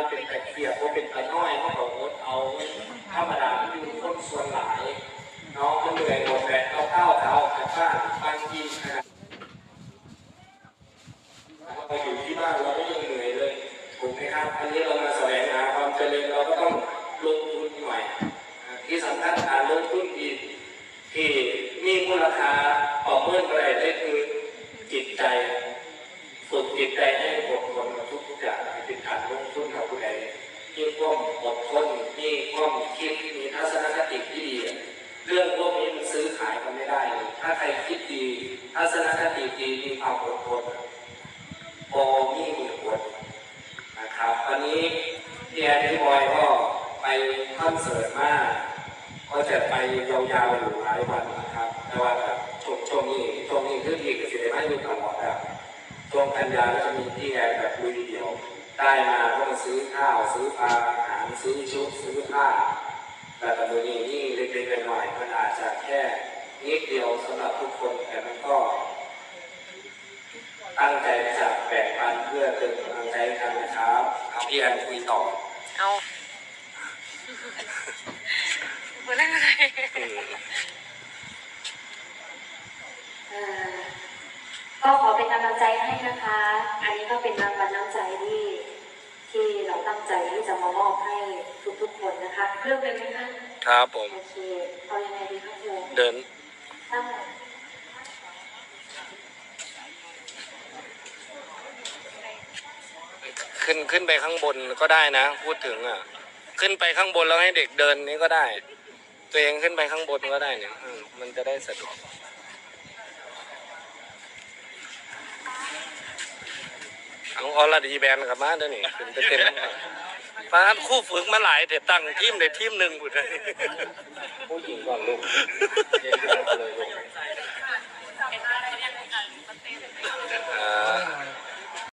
ว่าเป็นตะเกียบว่าเป็นตะน้อยเขาบอกว่เอาธรรมดาอยู่ต้นส่วนหลาย น้องมัเหนื่อยหมดแรงเอาข้าวเอาแต่บ้านบางทีนะเราอยู่ที่บ้านเราก็ยังเหนื่อยเลยถูกไหมครับอันนี้เรามาแสวงหาความเจริญเราก็ต้องลงทุนใหม่ที่สำคัญการลงทุนดีที่มีมูลค่าต่อเมื่อไรได้คือจิตใจฝึกจิตใจให้อดทนกับทุกอย่างเป็นกานลงทุน มีความอดทนมีความคิดมีทัศนคติที่ดี เรื่องพวกนี้มันซื้อขายกันไม่ได้เลยถ้าใครคิดดีทัศนคติดีมีความอดทนพอมีมีผลนะครับวันนี้พี่แอนพี่บอยก็ไปคอนเสิร์ตมาก็จะไปยาวๆอยู่หลายวันนะครับแต่ว่าแบบช่วงช่วงนี้ช่วงนี้คือที่กับสิริมาอยู่ตลอดแบบช่วงกันยาก็จะมีที่แอนแบบลุยเดียว ได้มาก็มาซื้อข้าวซื้อปลาอาหารซื้อชุดซื้อผ้าแต่ตอนนี้นี่เล็กๆน้อยๆมันอาจจะแค่นิดเดียวสำหรับทุกคนแต่มันก็ ตั้งใจจะแบ่งปันเพื่อเป็นกำลังใจให้กันนะครับเอาพี่แอนคุยต่อเอาพูดเรื่องอะไรก็ขอเป็นกำลังใจให้นะคะ อันนี้ก็เป็นรางวัลน้ำใจที่ ที่เราตั้งใจที่จะมามอบให้ทุกๆคนนะคะเรื่องเลยไหมคะครับผมโอเคเอายังไงดีคะครูเดินตั้งขึ้นขึ้นไปข้างบนก็ได้นะ พูดถึงอะ ขึ้นไปข้างบนแล้วให้เด็กเดินนี้ก็ได้ ตัวเองขึ้นไปข้างบนก็ได้เนี่ยอืมมันจะได้สะดวก เอาออลดีแบนกลับมาเดี๋ยวนี้ขึ้นไปเต็มฟ้าคู่ฝึกมาหลายเด็ดตั้งทีมในทีมหนึ่งหมดเลยผู้หญิงก่อนลูกเด็กเลยลูก